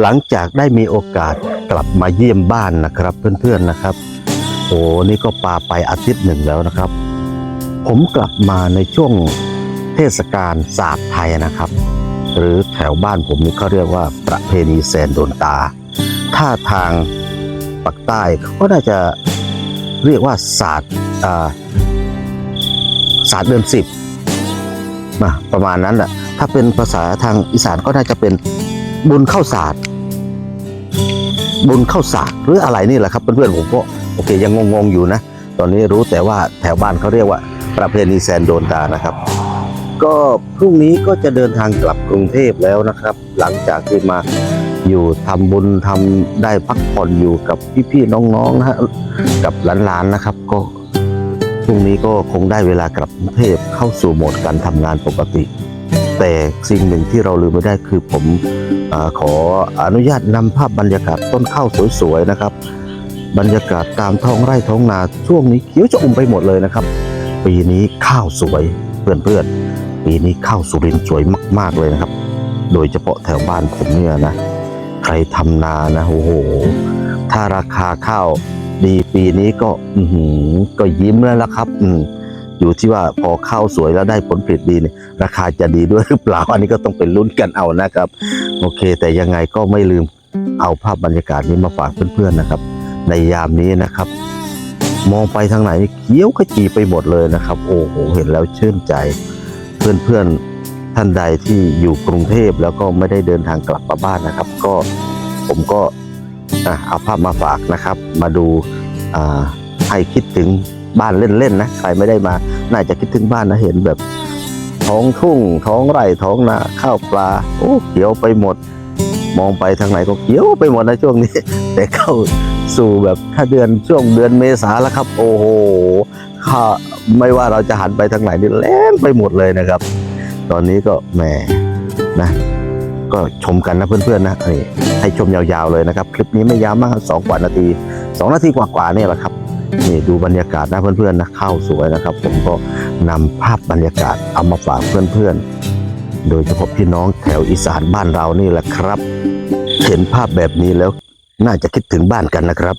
หลังจากได้มีโอกาสกลับมาเยี่ยมบ้านนะครับ เพื่อนๆนะครับ โอ้นี่ก็ปาไปอาทิตย์หนึ่งแล้วนะครับ ผมกลับมาในช่วงเทศกาลศาสตร์ไทยนะครับ หรือแถวบ้านผมนี่เขาเรียกว่าประเพณีแซนโดนตา ถ้าทางปักใต้เขาก็น่าจะเรียกว่าศาสตร์อ่าศาสตร์เดือนสิบนะประมาณนั้นแหละถ้าเป็นภาษาทางอีสานก็น่าจะเป็น บุญเข้าศาสตร์ บุญเข้าศาสตร์หรืออะไรนี่แหละครับเพื่อนๆผมก็โอเคยังงงๆอยู่นะ ตอนนี้รู้แต่ว่าแถวบ้านเขาเรียกว่า ประเพณีแซนโดนตานะครับ ก็พรุ่งนี้ก็จะเดินทางกลับกรุงเทพแล้วนะครับ หลังจากที่มาอยู่ทำบุญทำได้พักผ่อนอยู่กับพี่ๆน้องๆนะฮะกับหลานๆนะครับ ก็พรุ่งนี้ก็คงได้เวลากลับกรุงเทพเข้าสู่โหมดการทำงานปกติ แต่สิ่งหนึ่งที่เราลืมไม่ได้คือผม อขออนุญาตนำภาพบรรยากาศต้นข้าวสวยๆนะครับ บรรยากาศตามท้องไร่ท้องนาช่วงนี้เขียวจะอุ่มไปหมดเลยนะครับ ปีนี้ข้าวสวยเพื่อนๆปีนี้ข้าวสุรินทร์สวยมาก ๆเลยนะครับ โดยเฉพาะแถวบ้านผมเนี่ยนะใครทำนานะโอ้โหถ้าราคาข้าวดีปีนี้ก็อืก็ยิ้มแล้วละครับ อืม อยู่ที่ว่าพอข้าวสวยแล้วได้ผลผลิตดีเนี่ยราคาจะดีด้วยหรือเปล่าอันนี้ก็ต้องเป็นลุ้นกันเอานะครับ โอเค แต่ยังไงก็ไม่ลืมเอาภาพบรรยากาศนี้มาฝากเพื่อนๆนะครับ ในยามนี้นะครับ มองไปทางไหนเขียวขจีไปหมดเลยนะครับ โอ้โหเห็นแล้วชื่นใจ เพื่อนๆท่านใดที่อยู่กรุงเทพแล้วก็ไม่ได้เดินทางกลับมาบ้านนะครับ ก็ผมก็อะเอาภาพมาฝากนะครับ มาดูอ่าให้คิดถึง บ้านเล่นๆนะใครไม่ได้มา น่าจะคิดถึงบ้านนะเห็นแบบ ท้องทุ่ง ท้องไร่ท้องนาข้าวปลาโอ้เขียวไปหมด มองไปทางไหนก็เขียวไปหมดนะช่วงนี้ แต่เข้าสู่แบบถ้าเดือนช่วงเดือนเมษาแล้วครับ โอ้โหข้าไม่ว่าเราจะหันไปทางไหนนี่แล้งไปหมดเลยนะครับ ตอนนี้ก็แหมนะก็ชมกันนะเพื่อนๆนะให้ชมยาวๆเลยนะครับ คลิปนี้ไม่ยาวมากสองกว่านาทีสองนาทีกว่าๆเนี่ยแหละครับ นี่ดูบรรยากาศนะเพื่อนๆนะข้าวสวยนะครับ ผมก็นำภาพบรรยากาศเอามาฝากเพื่อนๆ โดยเฉพาะพี่น้องแถวอีสานบ้านเรานี่แหละครับ เห็นภาพแบบนี้แล้วน่าจะคิดถึงบ้านกันนะครับ